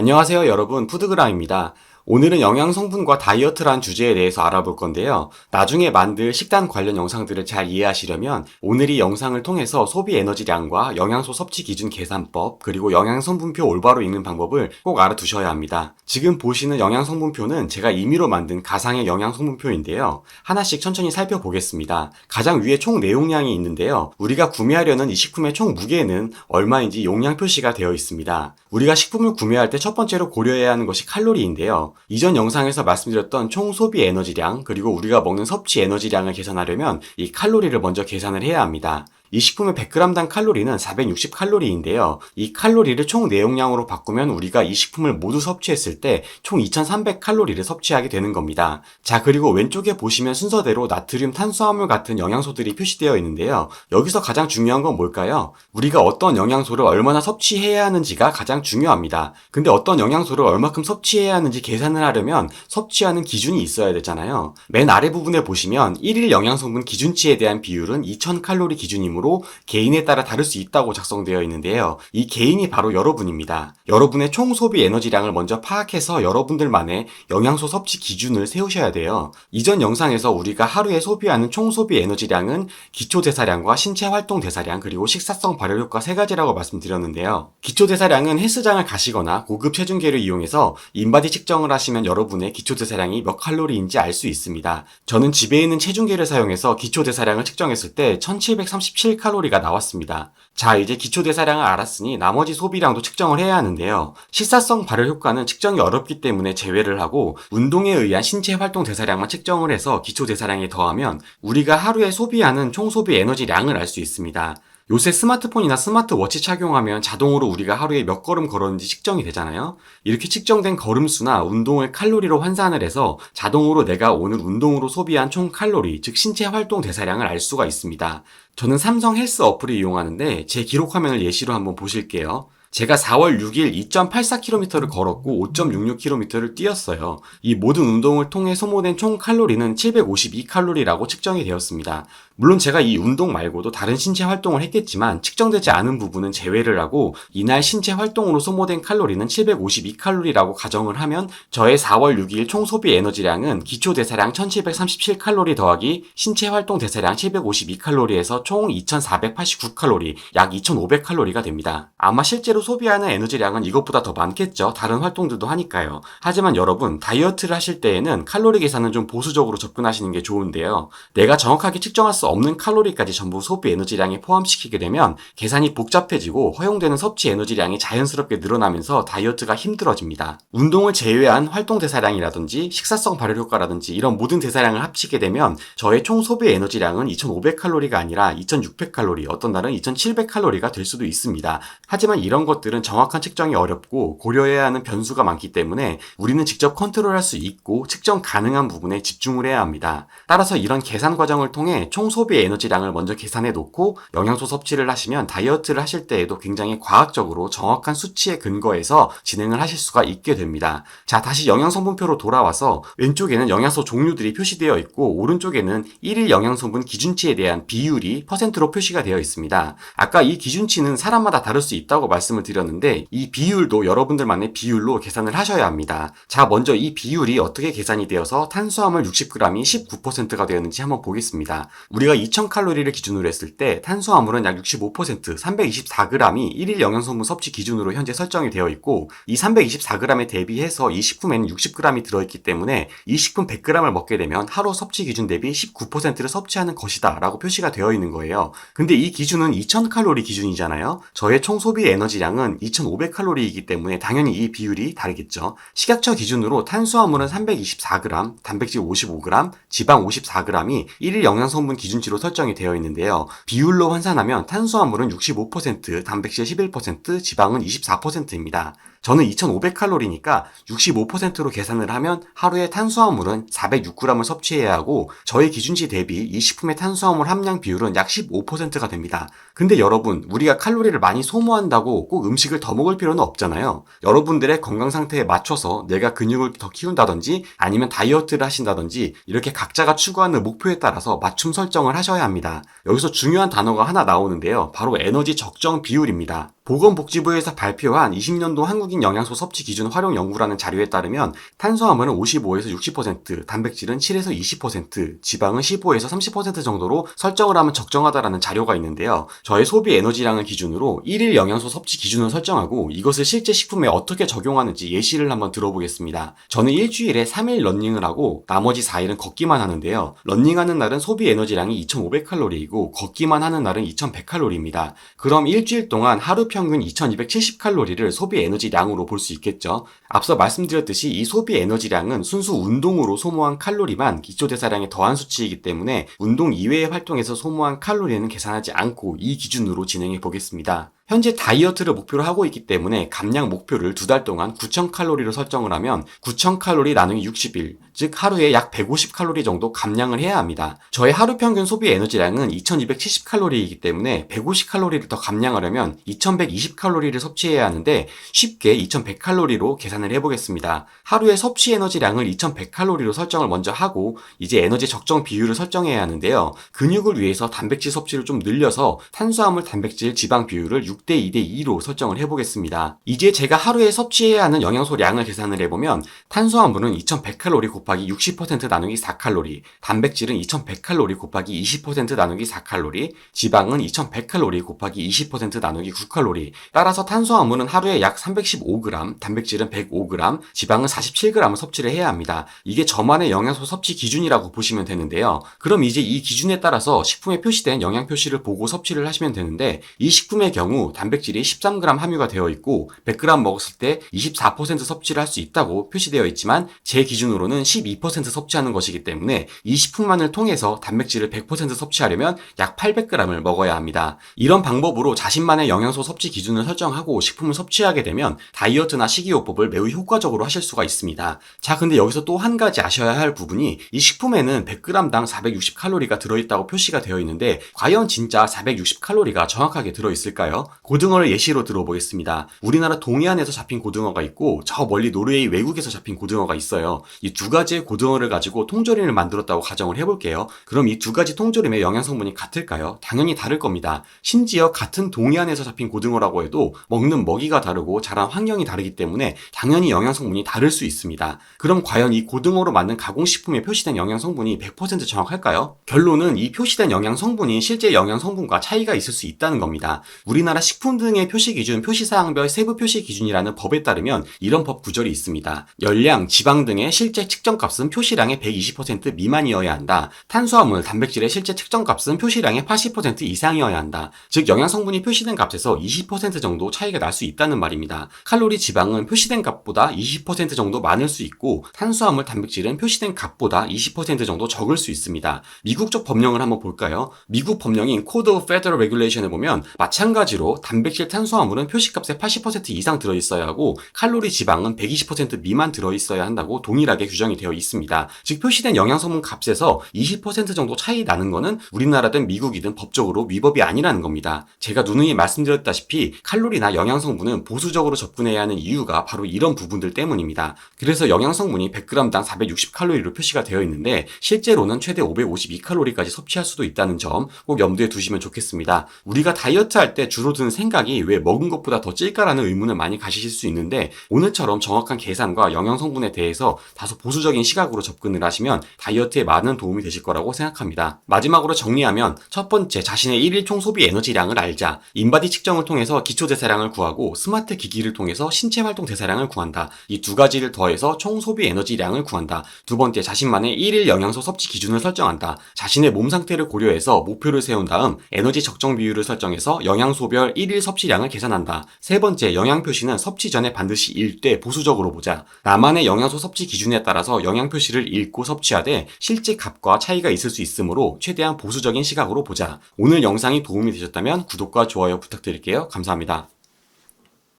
안녕하세요 여러분 푸드그람입니다. 오늘은 영양 성분과 다이어트란 주제에 대해서 알아볼 건데요. 나중에 만들 식단 관련 영상들을 잘 이해하시려면 오늘 이 영상을 통해서 소비 에너지량과 영양소 섭취 기준 계산법 그리고 영양 성분표 올바로 읽는 방법을 꼭 알아두셔야 합니다. 지금 보시는 영양 성분표는 제가 임의로 만든 가상의 영양 성분표인데요. 하나씩 천천히 살펴보겠습니다. 가장 위에 총 내용량이 있는데요. 우리가 구매하려는 이 식품의 총 무게는 얼마인지 용량 표시가 되어 있습니다. 우리가 식품을 구매할 때 첫 번째로 고려해야 하는 것이 칼로리인데요. 이전 영상에서 말씀드렸던 총 소비 에너지량 그리고 우리가 먹는 섭취 에너지량을 계산하려면 이 칼로리를 먼저 계산을 해야 합니다. 이 식품의 100g당 칼로리는 460칼로리인데요. 이 칼로리를 총 내용량으로 바꾸면 우리가 이 식품을 모두 섭취했을 때 총 2300칼로리를 섭취하게 되는 겁니다. 자, 그리고 왼쪽에 보시면 순서대로 나트륨, 탄수화물 같은 영양소들이 표시되어 있는데요. 여기서 가장 중요한 건 뭘까요? 우리가 어떤 영양소를 얼마나 섭취해야 하는지가 가장 중요합니다. 근데 어떤 영양소를 얼마큼 섭취해야 하는지 계산을 하려면 섭취하는 기준이 있어야 되잖아요. 맨 아래 부분에 보시면 1일 영양성분 기준치에 대한 비율은 2000칼로리 기준이므로 기준으로 개인에 따라 다를 수 있다고 작성되어 있는데요. 이 개인이 바로 여러분입니다. 여러분의 총 소비 에너지량을 먼저 파악해서 여러분들만의 영양소 섭취 기준을 세우셔야 돼요. 이전 영상에서 우리가 하루에 소비하는 총 소비 에너지량은 기초 대사량과 신체 활동 대사량 그리고 식사성 발열 효과 세 가지라고 말씀드렸는데요. 기초 대사량은 헬스장을 가시거나 고급 체중계를 이용해서 인바디 측정을 하시면 여러분의 기초 대사량이 몇 칼로리인지 알 수 있습니다. 저는 집에 있는 체중계를 사용해서 기초 대사량을 측정했을 때 1737 7칼로리가 나왔습니다. 자, 이제 기초 대사량을 알았으니 나머지 소비량도 측정을 해야 하는데요. 식사성 발열 효과는 측정이 어렵기 때문에 제외를 하고 운동에 의한 신체 활동 대사량만 측정을 해서 기초 대사량에 더하면 우리가 하루에 소비하는 총 소비 에너지량을 알 수 있습니다. 요새 스마트폰이나 스마트워치 착용하면 자동으로 우리가 하루에 몇 걸음 걸었는지 측정이 되잖아요. 이렇게 측정된 걸음수나 운동을 칼로리로 환산을 해서 자동으로 내가 오늘 운동으로 소비한 총 칼로리, 즉 신체 활동 대사량을 알 수가 있습니다. 저는 삼성 헬스 어플을 이용하는데 제 기록 화면을 예시로 한번 보실게요. 제가 4월 6일 2.84km를 걸었고 5.66km를 뛰었어요. 이 모든 운동을 통해 소모된 총 칼로리는 752칼로리라고 측정이 되었습니다. 물론 제가 이 운동 말고도 다른 신체 활동을 했겠지만 측정되지 않은 부분은 제외를 하고 이날 신체 활동으로 소모된 칼로리는 752칼로리라고 가정을 하면 저의 4월 6일 총 소비 에너지량은 기초 대사량 1737칼로리 더하기 신체 활동 대사량 752칼로리에서 총 2489칼로리, 약 2500칼로리가 됩니다. 아마 실제로 소비하는 에너지량은 이것보다 더 많겠죠. 다른 활동들도 하니까요. 하지만 여러분 다이어트를 하실 때에는 칼로리 계산은 좀 보수적으로 접근하시는 게 좋은데요. 내가 정확하게 측정할 수 없는 칼로리까지 전부 소비 에너지량에 포함시키게 되면 계산이 복잡해지고 허용되는 섭취 에너지량이 자연스럽게 늘어나면서 다이어트가 힘들어집니다. 운동을 제외한 활동 대사량이라든지 식사성 발열 효과라든지 이런 모든 대사량을 합치게 되면 저의 총 소비 에너지량은 2500칼로리가 아니라 2600칼로리, 어떤 날은 2700칼로리가 될 수도 있습니다. 하지만 이런 것들은 정확한 측정이 어렵고 고려해야 하는 변수가 많기 때문에 우리는 직접 컨트롤할 수 있고 측정 가능한 부분에 집중을 해야 합니다. 따라서 이런 계산 과정을 통해 총 소비 에너지량을 먼저 계산해 놓고 영양소 섭취를 하시면 다이어트를 하실 때에도 굉장히 과학적으로 정확한 수치에 근거해서 진행을 하실 수가 있게 됩니다. 자, 다시 영양성분표로 돌아와서 왼쪽에는 영양소 종류들이 표시되어 있고 오른쪽에는 1일 영양성분 기준치에 대한 비율이 퍼센트로 표시가 되어 있습니다. 아까 이 기준치는 사람마다 다를 수 있다고 말씀을 드렸는데 이 비율도 여러분들만의 비율로 계산을 하셔야 합니다. 자, 먼저 이 비율이 어떻게 계산이 되어서 탄수화물 60g이 19%가 되었는지 한번 보겠습니다. 우리가 2000칼로리를 기준으로 했을 때 탄수화물은 약 65% 324g이 1일 영양소분 섭취 기준으로 현재 설정이 되어 있고 이 324g에 대비해서 이 식품에는 60g이 들어있기 때문에 이 식품 100g을 먹게 되면 하루 섭취 기준 대비 19%를 섭취하는 것이다 라고 표시가 되어 있는 거예요. 근데 이 기준은 2000칼로리 기준이잖아요. 저의 총 소비 에너지 량은 2500칼로리이기 때문에 당연히 이 비율이 다르겠죠. 식약처 기준으로 탄수화물은 324g, 단백질 55g, 지방 54g이 1일 영양성분 기준 기준치로 설정이 되어 있는데요. 비율로 환산하면 탄수화물은 65%, 단백질 11%, 지방은 24%입니다. 저는 2500칼로리니까 65%로 계산을 하면 하루에 탄수화물은 406g을 섭취해야 하고 저의 기준치 대비 이 식품의 탄수화물 함량 비율은 약 15%가 됩니다. 근데 여러분, 우리가 칼로리를 많이 소모한다고 꼭 음식을 더 먹을 필요는 없잖아요. 여러분들의 건강 상태에 맞춰서 내가 근육을 더 키운다든지 아니면 다이어트를 하신다든지 이렇게 각자가 추구하는 목표에 따라서 맞춤 설정을 하셔야 합니다. 여기서 중요한 단어가 하나 나오는데요. 바로 에너지 적정 비율입니다. 보건복지부에서 발표한 20년도 한국 한국인 영양소 섭취 기준 활용 연구라는 자료에 따르면 탄수화물은 55에서 60%, 단백질은 7에서 20%, 지방은 15에서 30% 정도로 설정을 하면 적정하다라는 자료가 있는데요. 저의 소비 에너지량을 기준으로 1일 영양소 섭취 기준을 설정하고 이것을 실제 식품에 어떻게 적용하는지 예시를 한번 들어보겠습니다. 저는 일주일에 3일 런닝을 하고 나머지 4일은 걷기만 하는데요. 런닝하는 날은 소비 에너지량이 2,500칼로리이고 걷기만 하는 날은 2,100칼로리입니다. 그럼 일주일 동안 하루 평균 2,270칼로리를 소비 에너지량으로 볼 수 있겠죠. 앞서 말씀드렸듯이 이 소비 에너지량은 순수 운동으로 소모한 칼로리만 기초대사량에 더한 수치이기 때문에 운동 이외의 활동에서 소모한 칼로리는 계산하지 않고 이 기준으로 진행해 보겠습니다. 현재 다이어트를 목표로 하고 있기 때문에 감량 목표를 두 달 동안 9,000칼로리로 설정을 하면 9,000칼로리 나누기 60일, 즉 하루에 약 150칼로리 정도 감량을 해야 합니다. 저의 하루 평균 소비 에너지량은 2,270칼로리이기 때문에 150칼로리를 더 감량하려면 2,120칼로리를 섭취해야 하는데 쉽게 2,100칼로리로 계산을 해보겠습니다. 하루의 섭취 에너지량을 2,100칼로리로 설정을 먼저 하고 이제 에너지 적정 비율을 설정해야 하는데요. 근육을 위해서 단백질 섭취를 좀 늘려서 탄수화물, 단백질, 지방 비율을 6대 2대 2로 설정을 해보겠습니다. 이제 제가 하루에 섭취해야 하는 영양소량을 계산을 해보면 탄수화물은 2100칼로리 곱하기 60% 나누기 4칼로리, 단백질은 2100칼로리 곱하기 20% 나누기 4칼로리, 지방은 2100칼로리 곱하기 20% 나누기 9칼로리. 따라서 탄수화물은 하루에 약 315g, 단백질은 105g, 지방은 47g을 섭취를 해야 합니다. 이게 저만의 영양소 섭취 기준이라고 보시면 되는데요. 그럼 이제 이 기준에 따라서 식품에 표시된 영양 표시를 보고 섭취를 하시면 되는데 이 식품의 경우 단백질이 13g 함유가 되어 있고 100g 먹었을 때 24% 섭취를 할 수 있다고 표시되어 있지만 제 기준으로는 12% 섭취하는 것이기 때문에 이 식품만을 통해서 단백질을 100% 섭취하려면 약 800g을 먹어야 합니다. 이런 방법으로 자신만의 영양소 섭취 기준을 설정하고 식품을 섭취하게 되면 다이어트나 식이요법을 매우 효과적으로 하실 수가 있습니다. 자, 근데 여기서 또 한 가지 아셔야 할 부분이 이 식품에는 100g당 460칼로리가 들어있다고 표시가 되어 있는데 과연 진짜 460칼로리가 정확하게 들어있을까요? 고등어를 예시로 들어보겠습니다. 우리나라 동해안에서 잡힌 고등어가 있고 저 멀리 노르웨이 외국에서 잡힌 고등어가 있어요. 이 두 가지의 고등어를 가지고 통조림을 만들었다고 가정을 해볼게요. 그럼 이 두 가지 통조림의 영양 성분이 같을까요? 당연히 다를 겁니다. 심지어 같은 동해안에서 잡힌 고등어라고 해도 먹는 먹이가 다르고 자란 환경이 다르기 때문에 당연히 영양 성분이 다를 수 있습니다. 그럼 과연 이 고등어로 만든 가공식품에 표시된 영양 성분이 100% 정확할까요? 결론은 이 표시된 영양 성분이 실제 영양 성분과 차이가 있을 수 있다는 겁니다. 우리나라 식품 등의 표시 기준, 표시 사항별 세부 표시 기준이라는 법에 따르면 이런 법 구절이 있습니다. 열량, 지방 등의 실제 측정값은 표시량의 120% 미만이어야 한다. 탄수화물, 단백질의 실제 측정값은 표시량의 80% 이상이어야 한다. 즉 영양 성분이 표시된 값에서 20% 정도 차이가 날 수 있다는 말입니다. 칼로리, 지방은 표시된 값보다 20% 정도 많을 수 있고 탄수화물, 단백질은 표시된 값보다 20% 정도 적을 수 있습니다. 미국적 법령을 한번 볼까요? 미국 법령인 Code of Federal Regulation에 보면 마찬가지로 단백질, 탄수화물은 표시값의 80% 이상 들어있어야 하고 칼로리, 지방은 120% 미만 들어있어야 한다고 동일하게 규정이 되어 있습니다. 즉 표시된 영양성분 값에서 20% 정도 차이 나는 거는 우리나라든 미국이든 법적으로 위법이 아니라는 겁니다. 제가 누누이 말씀드렸다시피 칼로리나 영양성분은 보수적으로 접근해야 하는 이유가 바로 이런 부분들 때문입니다. 그래서 영양성분이 100g당 460칼로리로 표시가 되어 있는데 실제로는 최대 552칼로리까지 섭취할 수도 있다는 점 꼭 염두에 두시면 좋겠습니다. 우리가 다이어트 할 때 주로 드는 생각이 왜 먹은 것보다 더 찔까라는 의문을 많이 가지실 수 있는데 오늘처럼 정확한 계산과 영양 성분에 대해서 다소 보수적인 시각으로 접근을 하시면 다이어트에 많은 도움이 되실 거라고 생각합니다. 마지막으로 정리하면 첫 번째 자신의 1일 총 소비 에너지량을 알자. 인바디 측정을 통해서 기초 대사량을 구하고 스마트 기기를 통해서 신체 활동 대사량을 구한다. 이 두 가지를 더해서 총 소비 에너지량을 구한다. 두 번째 자신만의 1일 영양소 섭취 기준을 설정한다. 자신의 몸 상태를 고려해서 목표를 세운 다음 에너지 적정 비율을 설정해서 영양소별 1일 섭취량을 계산한다. 세 번째, 영양 표시는 섭취 전에 반드시 읽되 보수적으로 보자. 나만의 영양소 섭취 기준에 따라서 영양 표시를 읽고 섭취하되 실제 값과 차이가 있을 수 있으므로 최대한 보수적인 시각으로 보자. 오늘 영상이 도움이 되셨다면 구독과 좋아요 부탁드릴게요. 감사합니다.